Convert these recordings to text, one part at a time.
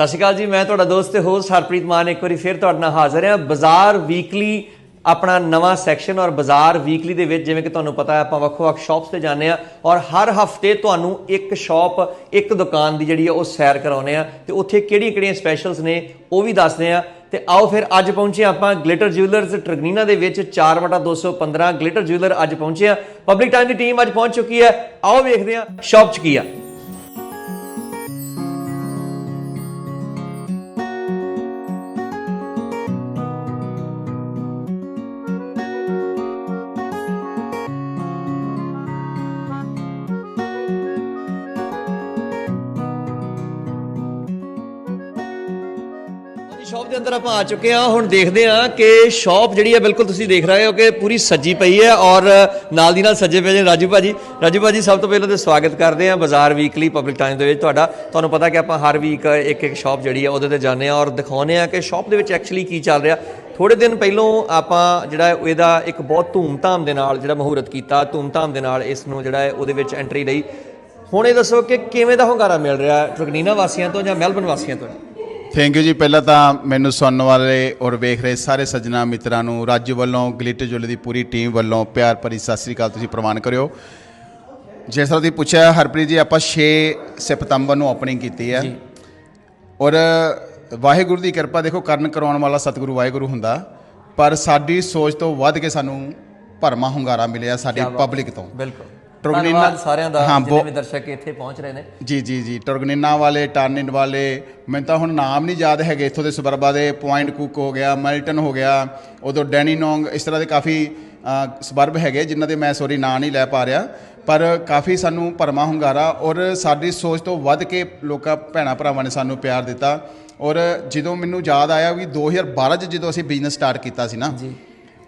ਸਤਿ ਸ਼੍ਰੀ ਅਕਾਲ ਜੀ, ਮੈਂ ਤੁਹਾਡਾ ਦੋਸਤ ਤੇ ਹੋਸਟ ਹਰਪ੍ਰੀਤ ਮਾਨ ਇੱਕ ਵਾਰੀ ਫਿਰ ਤੁਹਾਡੇ ਨਾਲ ਹਾਜ਼ਰ ਹਾਂ। ਬਾਜ਼ਾਰ ਵੀਕਲੀ ਆਪਣਾ ਨਵਾਂ ਸੈਕਸ਼ਨ ਔਰ ਬਾਜ਼ਾਰ ਵੀਕਲੀ ਦੇ ਵਿੱਚ ਜਿਵੇਂ ਕਿ ਤੁਹਾਨੂੰ ਪਤਾ ਹੈ, ਆਪਾਂ ਵੱਖੋ-ਵੱਖ ਸ਼ਾਪਸ ਤੇ ਜਾਂਦੇ ਆ ਔਰ ਹਰ ਹਫ਼ਤੇ ਤੁਹਾਨੂੰ ਇੱਕ ਸ਼ਾਪ ਇੱਕ ਦੁਕਾਨ ਦੀ ਜਿਹੜੀ ਆ ਉਹ ਸੈਰ ਕਰਾਉਨੇ ਆ ਤੇ ਉੱਥੇ ਕਿਹੜੀਆਂ-ਕਿਹੜੀਆਂ ਸਪੈਸ਼ਲਸ ਨੇ ਉਹ ਵੀ ਦੱਸਦੇ ਆ ਤੇ ਆਓ ਫਿਰ ਅੱਜ ਪਹੁੰਚੇ ਆਪਾਂ ਗਲਿਟਰ ਜਿਊਲਰਸ ਟਰਗਨੀਨਾ ਦੇ ਵਿੱਚ 4/215 ਗਲਿਟਰ ਜਿਊਲਰ ਅੱਜ ਪਹੁੰਚੇ ਆ ਪਬਲਿਕ ਟਾਈਮ ਦੀ ਟੀਮ ਅੱਜ ਪਹੁੰਚ ਚੁੱਕੀ ਹੈ। ਆਓ ਵੇਖਦੇ ਆ ਸ਼ਾਪ 'ਚ ਕੀ ਆ। ਸ਼ਾਪ ਦੇ ਅੰਦਰ ਆਪਾਂ ਆ ਚੁੱਕੇ ਹਾਂ। ਹੁਣ ਦੇਖਦੇ ਹਾਂ ਕਿ ਸ਼ਾਪ ਜਿਹੜੀ ਹੈ, ਬਿਲਕੁਲ ਤੁਸੀਂ ਦੇਖ ਰਹੇ ਹੋ ਕਿ ਪੂਰੀ ਸੱਜੀ ਪਈ ਹੈ ਔਰ ਨਾਲ ਦੀ ਨਾਲ ਸੱਜੇ ਪਏ ਨੇ ਰਾਜੂ ਭਾਜੀ। ਰਾਜੂ ਭਾਜੀ, ਸਭ ਤੋਂ ਪਹਿਲਾਂ ਤੇ ਸਵਾਗਤ ਕਰਦੇ ਹਾਂ ਬਾਜ਼ਾਰ ਵੀਕਲੀ ਪਬਲਿਕ ਟਾਈਮ ਦੇ ਵਿੱਚ ਤੁਹਾਡਾ। ਤੁਹਾਨੂੰ ਪਤਾ ਕਿ ਆਪਾਂ ਹਰ ਵੀਕ ਇੱਕ ਇੱਕ ਸ਼ਾਪ ਜਿਹੜੀ ਹੈ, ਉਹਦੇ ਤੇ ਜਾਂਦੇ ਹਾਂ ਔਰ ਦਿਖਾਉਂਦੇ ਹਾਂ ਕਿ ਸ਼ਾਪ ਦੇ ਵਿੱਚ ਐਕਚੁਅਲੀ ਕੀ ਚੱਲ ਰਿਹਾ। ਥੋੜੇ ਦਿਨ ਪਹਿਲੋਂ ਆਪਾਂ ਜਿਹੜਾ ਇਹਦਾ ਇੱਕ ਬਹੁਤ ਧੂਮਧਾਮ ਦੇ ਨਾਲ ਜਿਹੜਾ ਮਹੂਰਤ ਕੀਤਾ। ਧੂਮਧਾਮ ਦੇ ਨਾਲ ਇਸ ਨੂੰ ਜਿਹੜਾ ਹੈ, ਉਹਦੇ ਵਿੱਚ ਐਂਟਰੀ ਲਈ। ਹੁਣ ਇਹ ਦੱਸੋ ਕਿ ਕਿਵੇਂ ਦਾ ਹੁੰਗਾਰਾ ਮਿਲ ਰਿਹਾ ਟਰਗਨੀਨਾ ਵਾਸੀਆਂ ਤੋਂ ਜਾਂ ਮੈਲਬਨ ਵਾਸੀਆਂ ਤੋਂ? ਥੈਂਕ ਯੂ ਜੀ। ਪਹਿਲਾਂ ਤਾਂ ਮੈਨੂੰ ਸੁਣਨ ਵਾਲੇ ਔਰ ਵੇਖ ਰਹੇ ਸਾਰੇ ਸੱਜਣਾ ਮਿੱਤਰਾਂ ਨੂੰ ਰਾਜੂ ਵੱਲੋਂ ਗਲਿੱਟਰ ਜੁੱਲ ਦੀ ਪੂਰੀ ਟੀਮ ਵੱਲੋਂ ਪਿਆਰ ਭਰੀ ਸਤਿ ਸ੍ਰੀ ਅਕਾਲ ਤੁਸੀਂ ਪ੍ਰਵਾਨ ਕਰਿਓ। ਜਿਸ ਤਰ੍ਹਾਂ ਤੁਸੀਂ ਪੁੱਛਿਆ ਹਰਪ੍ਰੀਤ ਜੀ ਆਪਾਂ 6 ਸਤੰਬਰ ਨੂੰ ਓਪਨਿੰਗ ਕੀਤੀ ਹੈ। ਔਰ ਵਾਹਿਗੁਰੂ ਦੀ ਕਿਰਪਾ ਦੇਖੋ ਕਰਨ ਕਰਾਉਣ ਵਾਲਾ ਸਤਿਗੁਰੂ ਵਾਹਿਗੁਰੂ ਹੁੰਦਾ। ਪਰ ਸਾਡੀ ਸੋਚ ਤੋਂ ਵੱਧ ਕੇ ਸਾਨੂੰ ਭਰਮਾ ਹੁੰਗਾਰਾ ਮਿਲਿਆ ਸਾਡੀ ਪਬਲਿਕ ਤੋਂ। ਬਿਲਕੁਲ। ਟਰਗਨੀਨਾ- ਸਾਰਿਆਂ ਦਾ ਜਿੰਨੇ ਵੀ ਦਰਸ਼ਕ ਇੱਥੇ ਪਹੁੰਚ ਰਹੇ ਨੇ। ਜੀ ਜੀ ਜੀ ਟਰਗਨਿਨਾ ਵਾਲੇ ਟਰਨਿਨ ਵਾਲੇ ਮੈਨੂੰ ਤਾਂ ਹੁਣ ਨਾਮ ਨਹੀਂ ਯਾਦ ਹੈਗੇ ਇੱਥੋਂ ਦੇ ਸਬਰਬਾ ਦੇ ਪੁਆਇੰਟ ਕੁੱਕ ਹੋ ਗਿਆ ਮੈਲਟਨ ਹੋ ਗਿਆ ਉਦੋਂ ਡੈਨੀਨੋਂਗ ਇਸ ਤਰ੍ਹਾਂ ਦੇ ਕਾਫੀ ਸਬਰਬ ਹੈਗੇ ਜਿਨ੍ਹਾਂ ਦੇ ਮੈਂ ਸੋਰੀ ਨਾਂ ਨਹੀਂ ਲੈ ਪਾ ਰਿਹਾ ਪਰ ਕਾਫੀ ਸਾਨੂੰ ਭਰਮਾ ਹੁੰਗਾਰਾ ਔਰ ਸਾਡੀ ਸੋਚ ਤੋਂ ਵੱਧ ਕੇ ਲੋਕਾਂ ਭੈਣਾ ਭਰਾਵਾਂ ਨੇ ਸਾਨੂੰ ਪਿਆਰ ਦਿੱਤਾ ਔਰ ਜਦੋਂ ਮੈਨੂੰ ਯਾਦ ਆਇਆ ਵੀ 2012 ਚ ਜਦੋਂ ਅਸੀਂ ਬਿਜ਼ਨਸ ਸਟਾਰਟ ਕੀਤਾ ਸੀ ਨਾ ਜੀ।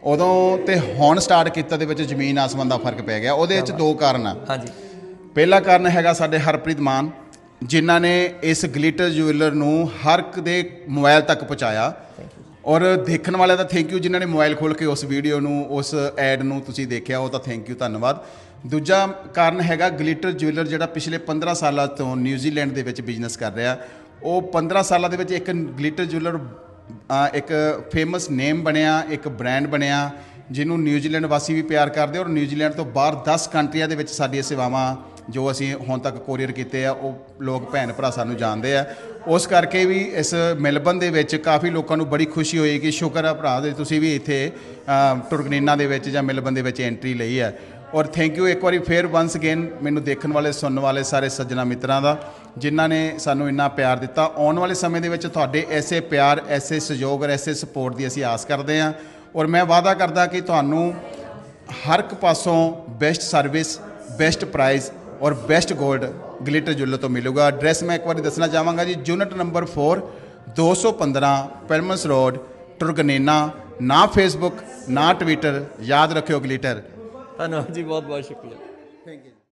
ਉਦੋਂ ਤੇ ਹੁਣ ਸਟਾਰਟ ਕੀਤਾ ਦੇ ਵਿੱਚ ਜ਼ਮੀਨ ਆਸਮਾਨ ਦਾ ਫ਼ਰਕ ਪੈ ਗਿਆ। ਉਹਦੇ ਵਿੱਚ ਦੋ ਕਾਰਨ ਆ। ਹਾਂਜੀ। ਪਹਿਲਾ ਕਾਰਨ ਹੈਗਾ ਸਾਡੇ ਹਰਪ੍ਰੀਤ ਮਾਨ ਜਿਨ੍ਹਾਂ ਨੇ ਇਸ ਗਲਿਟਰ ਜੁਐਲਰ ਨੂੰ ਹਰ ਇੱਕ ਦੇ ਮੋਬਾਈਲ ਤੱਕ ਪਹੁੰਚਾਇਆ। ਔਰ ਦੇਖਣ ਵਾਲਿਆਂ ਦਾ ਥੈਂਕ ਯੂ ਜਿਨ੍ਹਾਂ ਨੇ ਮੋਬਾਈਲ ਖੋਲ ਕੇ ਉਸ ਵੀਡੀਓ ਨੂੰ ਉਸ ਐਡ ਨੂੰ ਤੁਸੀਂ ਦੇਖਿਆ ਉਹ ਤਾਂ ਥੈਂਕ ਯੂ ਧੰਨਵਾਦ। ਦੂਜਾ ਕਾਰਨ ਹੈਗਾ ਗਲਿਟਰ ਜੁਐਲਰ ਜਿਹੜਾ ਪਿਛਲੇ 15 ਸਾਲਾਂ ਤੋਂ ਨਿਊਜ਼ੀਲੈਂਡ ਦੇ ਵਿੱਚ ਬਿਜ਼ਨਸ ਕਰ ਰਿਹਾ। ਉਹ 15 ਸਾਲਾਂ ਦੇ ਵਿੱਚ ਇੱਕ ਗਲਿਟਰ ਜੁਐਲਰ ਇੱਕ ਫੇਮਸ ਨੇਮ ਬਣਿਆ ਇੱਕ ਬ੍ਰਾਂਡ ਬਣਿਆ ਜਿਹਨੂੰ ਨਿਊਜ਼ੀਲੈਂਡ ਵਾਸੀ ਵੀ ਪਿਆਰ ਕਰਦੇ ਔਰ ਨਿਊਜ਼ੀਲੈਂਡ ਤੋਂ ਬਾਹਰ 10 ਕੰਟਰੀਆਂ ਦੇ ਵਿੱਚ ਸਾਡੀਆਂ ਸੇਵਾਵਾਂ ਜੋ ਅਸੀਂ ਹੁਣ ਤੱਕ ਕੋਰੀਅਰ ਕੀਤੇ ਆ ਉਹ ਲੋਕ ਭੈਣ ਭਰਾ ਸਾਨੂੰ ਜਾਣਦੇ ਆ। ਉਸ ਕਰਕੇ ਵੀ ਇਸ ਮੈਲਬਨ ਦੇ ਵਿੱਚ ਕਾਫੀ ਲੋਕਾਂ ਨੂੰ ਬੜੀ ਖੁਸ਼ੀ ਹੋਈ ਕਿ ਸ਼ੁਕਰ ਆ ਭਰਾ ਦੇ ਤੁਸੀਂ ਵੀ ਇੱਥੇ ਅ, ਟੁਰਕਨੀਨਾ ਦੇ ਵਿੱਚ ਜਾਂ ਮੈਲਬਨ ਦੇ ਵਿੱਚ ਐਂਟਰੀ ਲਈ ਹੈ। ਔਰ ਥੈਂਕ ਯੂ ਇੱਕ ਵਾਰੀ ਫੇਰ ਵਾਂਸ ਅਗੇਨ ਮੈਨੂੰ ਦੇਖਣ ਵਾਲੇ, ਸੁਣਨ ਵਾਲੇ ਸਾਰੇ ਸੱਜਣਾ ਮਿੱਤਰਾਂ ਦਾ, ਜਿਨ੍ਹਾਂ ਨੇ ਸਾਨੂੰ ਇੰਨਾ ਪਿਆਰ ਦਿੱਤਾ। ਆਉਣ ਵਾਲੇ ਸਮੇਂ ਦੇ ਵਿੱਚ ਤੁਹਾਡੇ ਐਸੇ ਪਿਆਰ, ਐਸੇ ਸਹਿਯੋਗ ਔਰ ਐਸੇ ਸਪੋਰਟ ਦੀ ਅਸੀਂ ਆਸ ਕਰਦੇ ਹਾਂ। ਔਰ ਮੈਂ ਵਾਅਦਾ ਕਰਦਾ ਕਿ ਤੁਹਾਨੂੰ ਹਰ ਇੱਕ ਪਾਸੋਂ ਬੈਸਟ ਸਰਵਿਸ ਬੈਸਟ ਪ੍ਰਾਈਸ ਔਰ ਬੈਸਟ 골ਡ ਗਲਿਟਰ ਜੁੱਲ ਤੋਂ ਮਿਲੂਗਾ। ਐਡਰੈਸ ਮੈਂ ਇੱਕ ਵਾਰੀ ਦੱਸਣਾ ਚਾਹਾਂਗਾ ਜੀ unit number 4 215 Palmers road Truganina ਨਾ ਫੇਸਬੁੱਕ ਨਾ ਟਵਿੱਟਰ ਯਾਦ ਰੱਖਿਓ ਗਲਿਟਰ ਧੰਨਵਾਦ ਜੀ ਬਹੁਤ ਬਹੁਤ ਸ਼ੁਕਰੀਆ ਥੈਂਕ ਯੂ